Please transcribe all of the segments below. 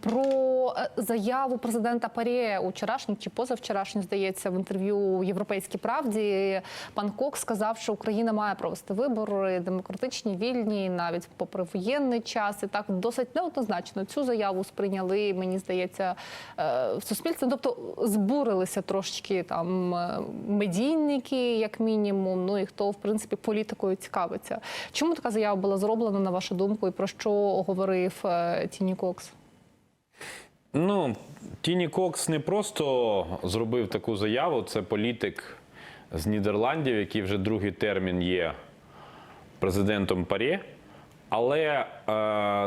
про Е, заяву президента Паріє вчорашній чи позавчорашній, здається, в інтерв'ю у Європейській правді пан Кок сказав, що Україна має провести вибори демократичні, вільні, навіть попри воєнний час. І так досить неоднозначно цю заяву сприйняли. Мені здається, е, в суспільстві. Тобто збурилися трошечки там е, медійники, як мінімум. Ну і хто в принципі політикою цікавиться. Чому така заява була зроблена на вашу думку, і про що говорив Тіні Кокс? Ну, Тіні Кокс не просто зробив таку заяву, це політик з Нідерландів, який вже другий термін є президентом ПАРЄ. Але е,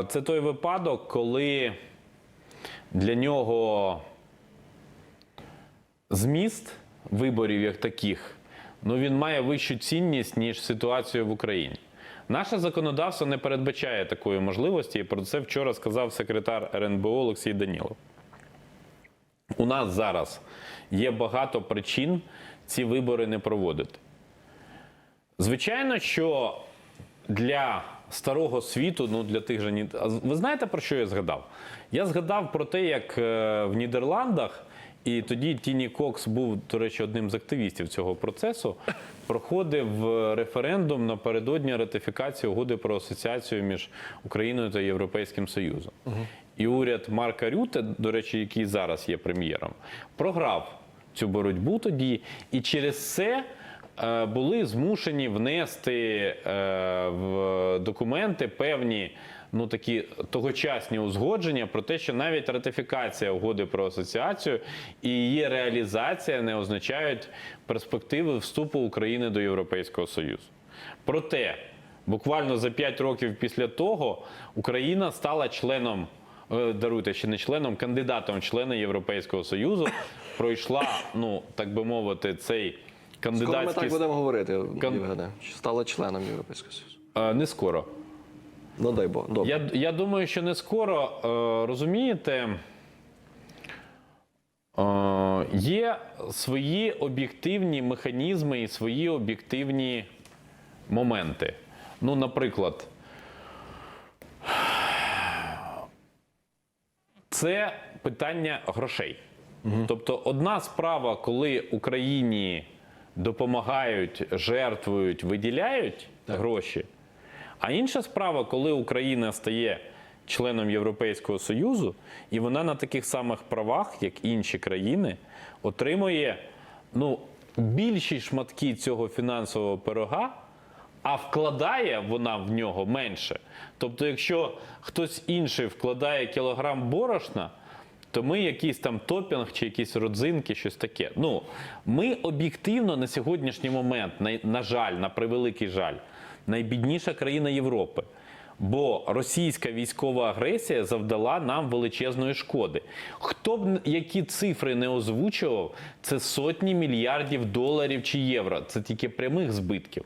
це той випадок, коли для нього зміст виборів як таких, ну він має вищу цінність, ніж ситуація в Україні. Наше законодавство не передбачає такої можливості, і про це вчора сказав секретар РНБО Олексій Данілов. У нас зараз є багато причин ці вибори не проводити. Звичайно, що для старого світу, ну для тих же ви знаєте про що я згадав? Я згадав про те, як е, в Нідерландах, і тоді Тіні Кокс був, до речі, одним з активістів цього процесу, проходив е, референдум напередодні ратифікації угоди про асоціацію між Україною та Європейським Союзом. І уряд Марка Рюте, до речі, який зараз є прем'єром, програв цю боротьбу тоді, і через це були змушені внести е, в документи певні ну такі тогочасні узгодження про те, що навіть ратифікація угоди про асоціацію і її реалізація не означають перспективи вступу України до Європейського Союзу. Проте, буквально за 5 років після того Україна стала членом. е, Даруйте ще не членом, кандидатом в члени Європейського Союзу пройшла, ну так би мовити, цей Скоро ми так будемо говорити, Кон- Євгене, що стала членом Європейського Союзу. Е, не скоро. Ну дай Бог. Добре. Я, я думаю, що не скоро. Е, розумієте, е, є свої об'єктивні механізми і свої об'єктивні моменти. Ну, наприклад, це питання грошей. Тобто, одна справа, коли Україні допомагають, жертвують, виділяють гроші. А інша справа, коли Україна стає членом Європейського Союзу, і вона на таких самих правах, як інші країни, отримує ну, більші шматки цього фінансового пирога, а вкладає вона в нього менше. Тобто, якщо хтось інший вкладає кілограм борошна, то ми якийсь там топінг чи якісь родзинки, щось таке. Ну, ми об'єктивно на сьогоднішній момент, на, на жаль, на превеликий жаль, найбідніша країна Європи. Бо російська військова агресія завдала нам величезної шкоди. Хто б які цифри не озвучував, це сотні мільярдів доларів чи євро. Це тільки прямих збитків.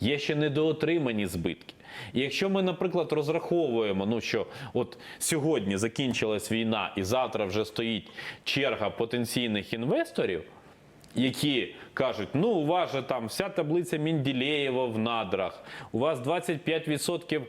Є ще недоотримані збитки. І якщо ми, наприклад, розраховуємо, ну що от сьогодні закінчилась війна, і завтра вже стоїть черга потенційних інвесторів, які кажуть, ну у вас же там вся таблиця Мінділеєва в надрах, у вас 25%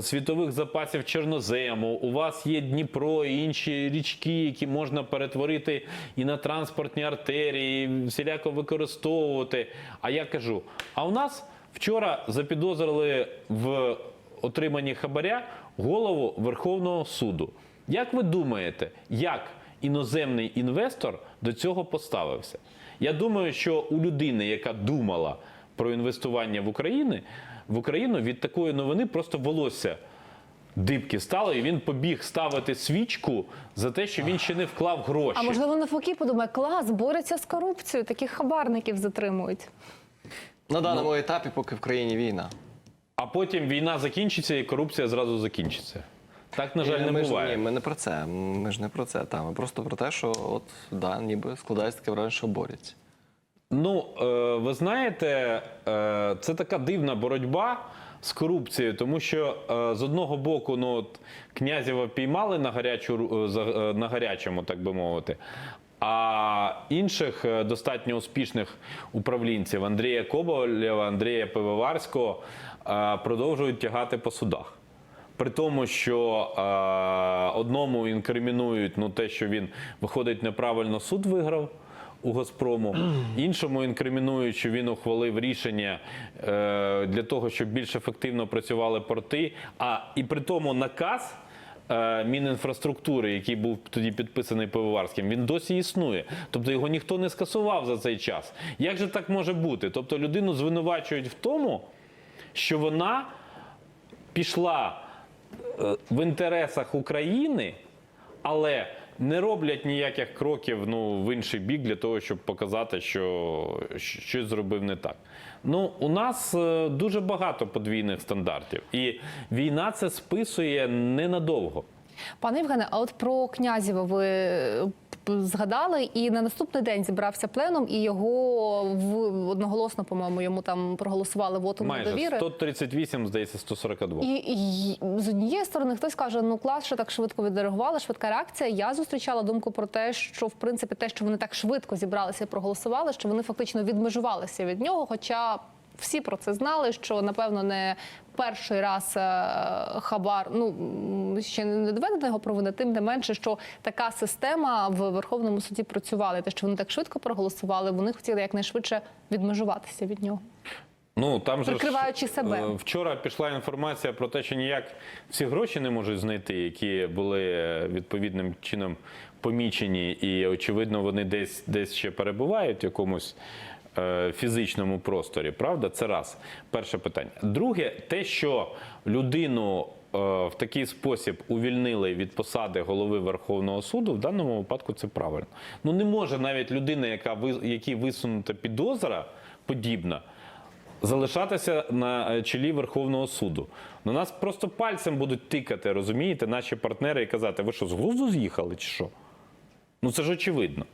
світових запасів чорнозему, у вас є Дніпро і інші річки, які можна перетворити і на транспортні артерії, і всіляко використовувати. А я кажу: а у нас вчора запідозрили в отриманні хабаря голову Верховного суду. Як ви думаєте, як іноземний інвестор до цього поставився? Я думаю, що у людини, яка думала про інвестування в Україну, в Україну від такої новини просто волосся дибки стало, і він побіг ставити свічку за те, що він ще не вклав гроші. А можливо, навпаки, подумає, клас, бореться з корупцією, таких хабарників затримують. На даному Ну. етапі, поки в країні війна. А потім війна закінчиться і корупція зразу закінчиться. Так, на жаль, Ні, не ми ж, буває. ні, ми не про це. Ми ж не про це. Та, ми просто про те, що от да, ніби складається таке враження, що борються. Ну, е, ви знаєте, е, це така дивна боротьба з корупцією, тому що е, з одного боку, ну от князєва піймали на гарячу ру- е, за- е, на гарячому, так би мовити. А інших е, достатньо успішних управлінців Андрія Коболєва, Андрія Пивоварського е, продовжують тягати по судах. при тому, що е, одному інкримінують ну, те, що він виходить неправильно, суд виграв. У Газпрому іншому інкримінують, що він ухвалив рішення е, для того, щоб більш ефективно працювали порти. А і при тому наказ Мінінфраструктури, який був тоді підписаний Пивоварським, він досі існує. Тобто його ніхто не скасував за цей час. Як же так може бути? Тобто людину звинувачують в тому, що вона пішла е, в інтересах України, але не роблять ніяких кроків ну, в інший бік для того, щоб показати, що щось зробив не так. Ну, у нас е, дуже багато подвійних стандартів, і війна це списує ненадовго. Пане Євгене, а от про Князєва ви е, згадали, і на наступний день зібрався пленум, і його в одноголосно, по-моєму, йому там проголосували вотум Майже недовіри. 138, здається, 142. І, і з однієї сторони хтось каже, ну клас, що так швидко відреагували, швидка реакція. Я зустрічала думку про те, що в принципі те, що вони так швидко зібралися і проголосували, що вони фактично відмежувалися від нього. Хоча всі про це знали, що напевно не перший раз е, хабар, ну ще не доведено його провина, тим не менше, що така система в Верховному суді працювала. Те, що вони так швидко проголосували, вони хотіли якнайшвидше відмежуватися від нього. Ну там же ж, Прикриваючи себе. е, вчора пішла інформація про те, що ніяк всі гроші не можуть знайти, які були е, відповідним чином помічені, і очевидно, вони десь десь ще перебувають в якомусь. Е, Фізичному просторі, правда, це раз перше питання. Друге, те, що людину е, в такий спосіб увільнили від посади голови Верховного суду, в даному випадку це правильно. Ну не може навіть людина, яка якій висунута підозра подібна, залишатися на е, чолі Верховного суду. На нас просто пальцем будуть тикати, розумієте, наші партнери і казати, ви що, з глузду з'їхали чи що? Ну це ж очевидно.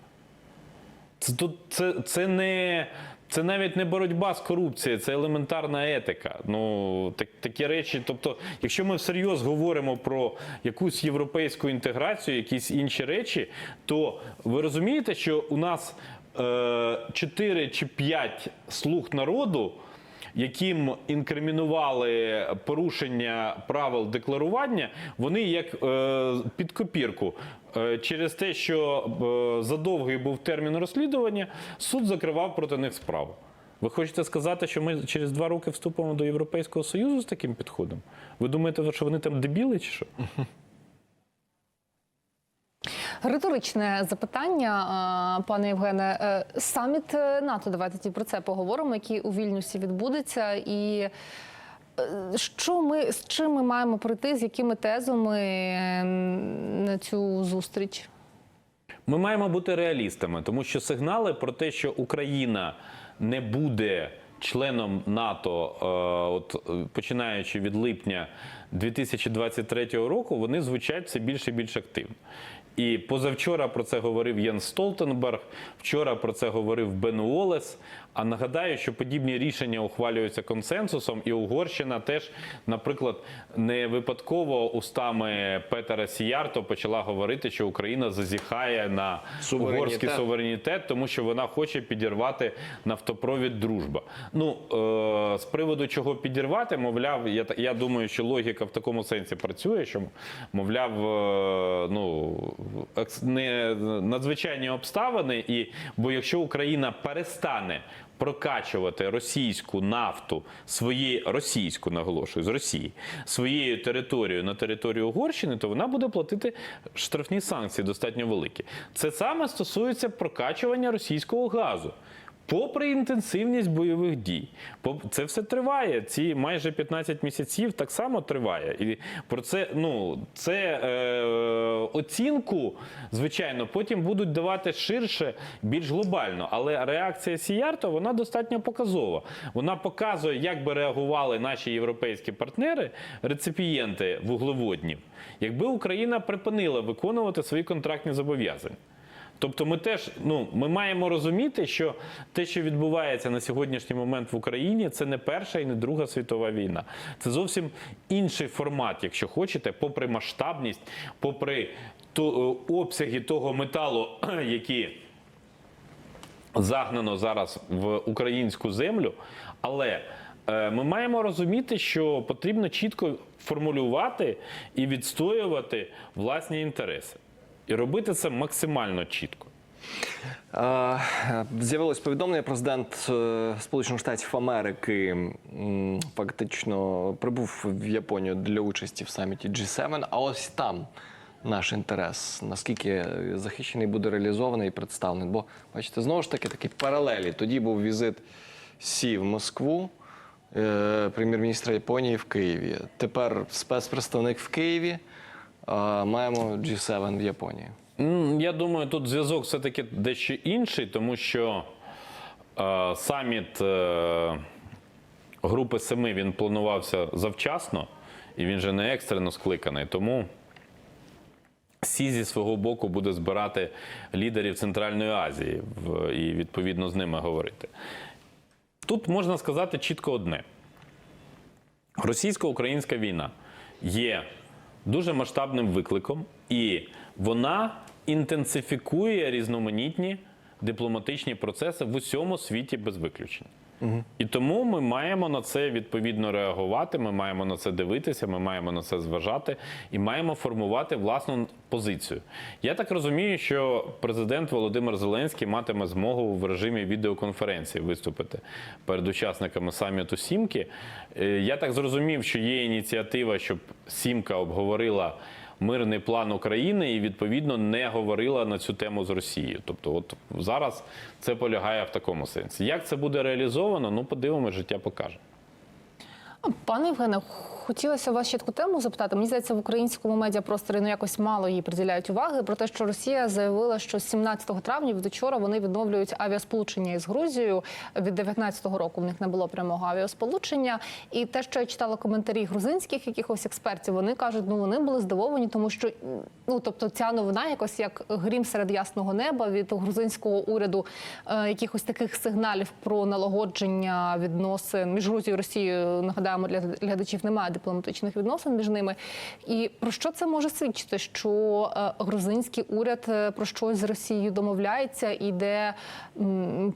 Це, тут, це, це, не, це навіть не боротьба з корупцією, це елементарна етика. Ну, так, такі речі. Тобто, якщо ми всерйоз говоримо про якусь європейську інтеграцію, якісь інші речі, то ви розумієте, що у нас е, 4 чи 5 слуг народу. Яким інкримінували порушення правил декларування, вони як е, під копірку. Е, через те, що е, задовгий був термін розслідування, суд закривав проти них справу. Ви хочете сказати, що ми через два роки вступимо до Європейського Союзу з таким підходом? Ви думаєте, що вони там дебіли чи що? Риторичне запитання, пане Євгене. Е, Саміт е, НАТО, давайте про це поговоримо, який у Вільнюсі відбудеться. І е, що ми з чим ми маємо прийти, з якими тезами на цю зустріч? Ми маємо бути реалістами, тому що сигнали про те, що Україна не буде членом НАТО, от починаючи від липня 2023 року, вони звучать все більше і більш активно. І позавчора про це говорив Єн Столтенберг, вчора про це говорив Бен Уоллес. А нагадаю, що подібні рішення ухвалюються консенсусом, і Угорщина теж, наприклад, не випадково устами Петера Сіярто почала говорити, що Україна зазіхає на Суверенітет. угорський суверенітет, тому що вона хоче підірвати нафтопровід дружба. Ну е, з приводу чого підірвати, мовляв, я я думаю, що логіка в такому сенсі працює, що мовляв, е, ну не надзвичайні обставини, і бо якщо Україна перестане прокачувати російську нафту своєї російську наголошую з Росії своєю територією на територію Угорщини, то вона буде платити штрафні санкції достатньо великі. Це саме стосується прокачування російського газу. Попри інтенсивність бойових дій, це все триває. Ці майже 15 місяців так само триває. І про це ну це е, оцінку, звичайно, потім будуть давати ширше, більш глобально. Але реакція Сіярто вона достатньо показова. Вона показує, як би реагували наші європейські партнери, реципієнти вуглеводнів, якби Україна припинила виконувати свої контрактні зобов'язання. Тобто ми теж ну ми маємо розуміти, що те, що відбувається на сьогоднішній момент в Україні, це не перша і не друга світова війна. Це зовсім інший формат, якщо хочете, попри масштабність, попри то, е, обсяги того металу, які загнано зараз в українську землю, але е, ми маємо розуміти, що потрібно чітко формулювати і відстоювати власні інтереси. І робити це максимально чітко. З'явилось повідомлення. Президент е, Сполучених Штатів Америки фактично прибув в Японію для участі в саміті G7, а ось там наш інтерес, наскільки захищений буде реалізований і представлений. Бо, бачите, знову ж таки такі паралелі. Тоді був візит Сі в Москву, е, прем'єр-міністра Японії в Києві. Тепер спецпредставник в Києві. Маємо G7 в Японії. Я думаю, тут зв'язок все-таки дещо інший, тому що е, саміт е, Групи Семи він планувався завчасно і він же не екстрено скликаний. Тому Сі зі свого боку буде збирати лідерів Центральної Азії в- і відповідно з ними говорити. Тут можна сказати чітко одне: російсько-українська війна є дуже масштабним викликом, і вона інтенсифікує різноманітні дипломатичні процеси в усьому світі без виключення. І тому ми маємо на це відповідно реагувати. Ми маємо на це дивитися, ми маємо на це зважати і маємо формувати власну позицію. Я так розумію, що президент Володимир Зеленський матиме змогу в режимі відеоконференції виступити перед учасниками саміту Сімки. Е, Я так зрозумів, що є ініціатива, щоб Сімка обговорила мирний план України і відповідно не говорила на цю тему з Росією. Тобто, от зараз це полягає в такому сенсі. Як це буде реалізовано? Ну подивимось, життя покаже. Пане Євгене, хотілося вас ще таку тему запитати. Мені здається, в українському медіапросторі ну якось мало їй приділяють уваги про те, що Росія заявила, що 17 травня від вони відновлюють авіасполучення із Грузією. Від 19-го року в них не було прямого авіасполучення. І те, що я читала коментарі грузинських якихось експертів, вони кажуть, ну вони були здивовані, тому що ну тобто ця новина якось як грім серед ясного неба від грузинського уряду е, якихось таких сигналів про налагодження відносин між Грузією і Росією. Нагадаємо, для глядачів немає дипломатичних відносин між ними. І про що це може свідчити? Що е, грузинський уряд е, про щось з Росією домовляється, і йде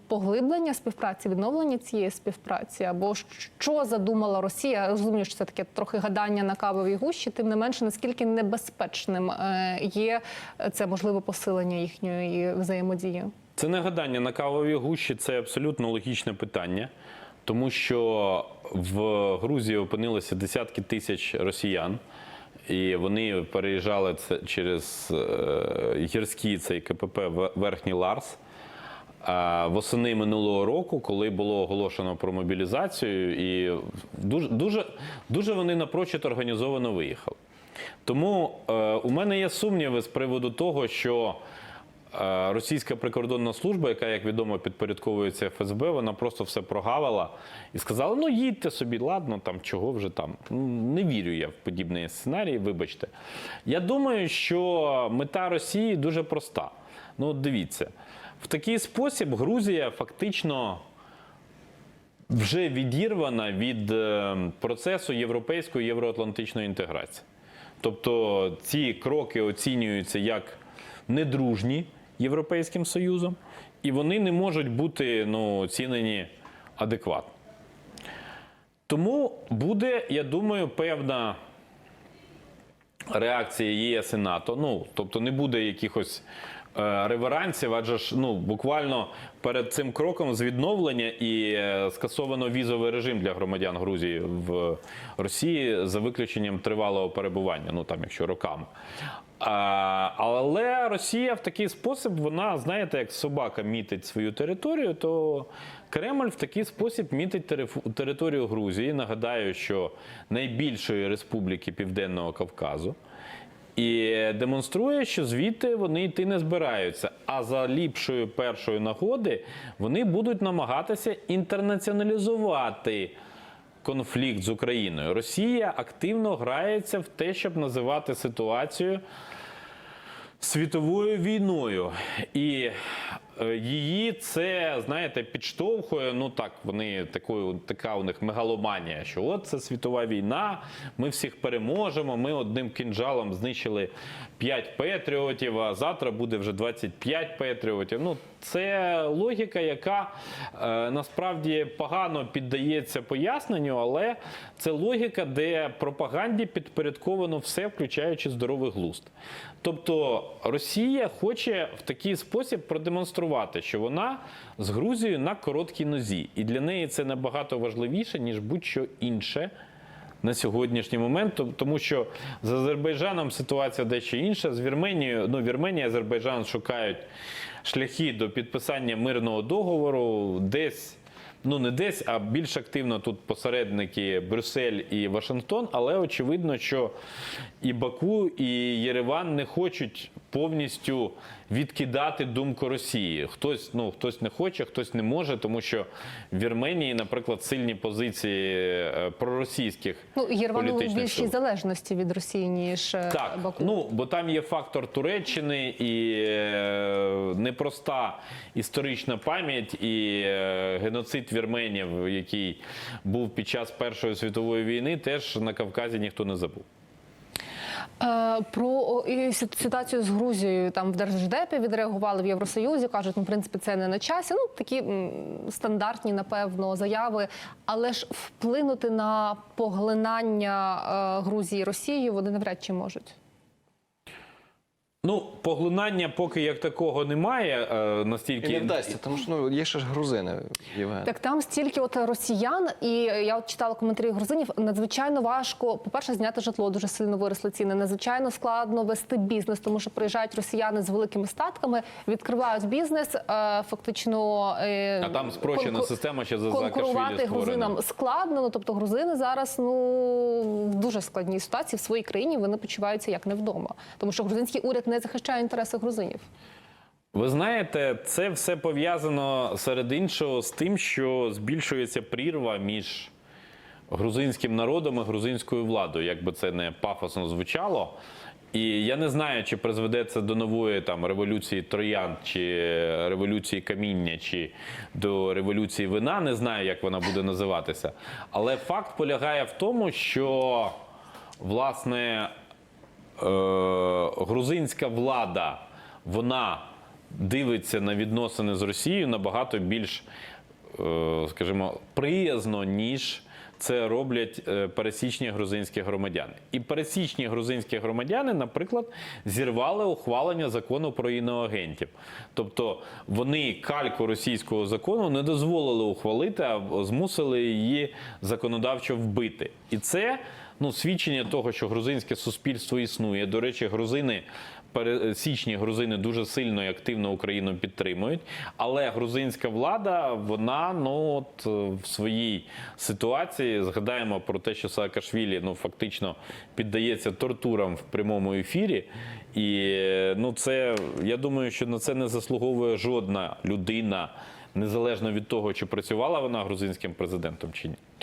поглиблення співпраці, відновлення цієї співпраці, або що задумала Росія? Я розумію, що це таке трохи гадання на кавовій гущі. Тим не менше, наскільки небезпечним е, є це можливе посилення їхньої взаємодії? Це не гадання на кавовій гущі, це абсолютно логічне питання, тому що в Грузії опинилися десятки тисяч росіян, і вони переїжджали це через е, гірський цей КПП Верхній Ларс. Восени минулого року, коли було оголошено про мобілізацію, і дуже, дуже, дуже вони напрочуд організовано виїхали. Тому е, у мене є сумніви з приводу того, що російська прикордонна служба, яка, як відомо, підпорядковується ФСБ, вона просто все прогавила і сказала: ну їдьте собі, ладно, там чого вже там. Ну, Не вірю я в подібний сценарій, вибачте. Я думаю, що мета Росії дуже проста. Ну, от дивіться, в такий спосіб Грузія фактично вже відірвана від е, процесу європейської євроатлантичної інтеграції. Тобто ці кроки оцінюються як недружні Європейським Союзом, і вони не можуть бути ну, оцінені адекватно. Тому буде, я думаю, певна реакція ЄС і НАТО. Ну, тобто не буде якихось е, реверансів, адже ж ну, буквально перед цим кроком з відновлення і е, скасовано візовий режим для громадян Грузії в Росії за виключенням тривалого перебування, ну там якщо роками. А, але Росія в такий спосіб, вона, знаєте, як собака мітить свою територію, то Кремль в такий спосіб мітить територію Грузії. Нагадаю, що найбільшої республіки Південного Кавказу. І демонструє, що звідти вони йти не збираються. А за ліпшої першої нагоди вони будуть намагатися інтернаціоналізувати конфлікт з Україною. Росія активно грається в те, щоб називати ситуацію світовою війною. І її це, знаєте, підштовхує. Ну так, вони такою, така у них мегаломанія, що от це світова війна, ми всіх переможемо. Ми одним кинджалом знищили 5 патріотів, а завтра буде вже 25 патріотів. Ну, це логіка, яка е, насправді погано піддається поясненню, але це логіка, де пропаганді підпорядковано все, включаючи здоровий глузд. Тобто Росія хоче в такий спосіб продемонструвати, що вона з Грузією на короткій нозі, і для неї це набагато важливіше ніж будь-що інше. На сьогоднішній момент, тому що з Азербайджаном ситуація дещо інша. З Вірменією, ну Вірменія Азербайджан шукають шляхи до підписання мирного договору десь. Ну, не десь, а більш активно тут посередники Брюссель і Вашингтон, але очевидно, що і Баку, і Єреван не хочуть повністю відкидати думку Росії. Хтось, ну, хтось не хоче, хтось не може, тому що в Вірменії, наприклад, сильні позиції е, проросійських Ну, Єрван у політичних більшій сил. залежності від Росії, ніж е, Так, Баку. ну бо там є фактор Туреччини і е, непроста історична пам'ять і геноцид вірменів, який був під час Першої світової війни, теж на Кавказі ніхто не забув. Е, Про ситуацію з Грузією там в Держдепі відреагували в Євросоюзі. кажуть, ну в принципі це не на часі. Ну такі стандартні, напевно, заяви. Але ж вплинути на поглинання е, Грузії Росією вони навряд чи можуть. Ну, поглинання поки як такого немає, е, настільки І не вдасться, тому що ну, є ще ж грузини, Євген. Так там стільки от росіян, і я от читала коментарі грузинів. Надзвичайно важко, по-перше, зняти житло, дуже сильно виросли ціни. Надзвичайно складно вести бізнес, тому що приїжджають росіяни з великими статками, відкривають бізнес, е, фактично е, а там спрощена конку- система ще за конкурувати грузинам складно. Ну тобто грузини зараз ну в дуже складній ситуації в своїй країні. Вони почуваються як не вдома, тому що грузинський уряд не захищає інтереси грузинів. Ви знаєте, це все пов'язано серед іншого з тим, що збільшується прірва між грузинським народом і грузинською владою, як би це не пафосно звучало. І я не знаю, чи призведе це до нової там революції троян, чи революції каміння, чи до революції вина. Не знаю, як вона буде називатися. Але факт полягає в тому, що власне грузинська влада вона дивиться на відносини з Росією набагато більш, е, скажімо, приязно, ніж це роблять е, пересічні грузинські громадяни. І пересічні грузинські громадяни, наприклад, зірвали ухвалення закону про іноагентів. Тобто вони кальку російського закону не дозволили ухвалити, а змусили її законодавчо вбити. І це ну, свідчення того, що грузинське суспільство існує. До речі, грузини. Пересічні грузини дуже сильно і активно Україну підтримують, але грузинська влада, вона ну от е, в своїй ситуації згадаємо про те, що Саакашвілі ну фактично піддається тортурам в прямому ефірі. І е, ну це я думаю, що на це не заслуговує жодна людина, незалежно від того, чи працювала вона грузинським президентом чи ні.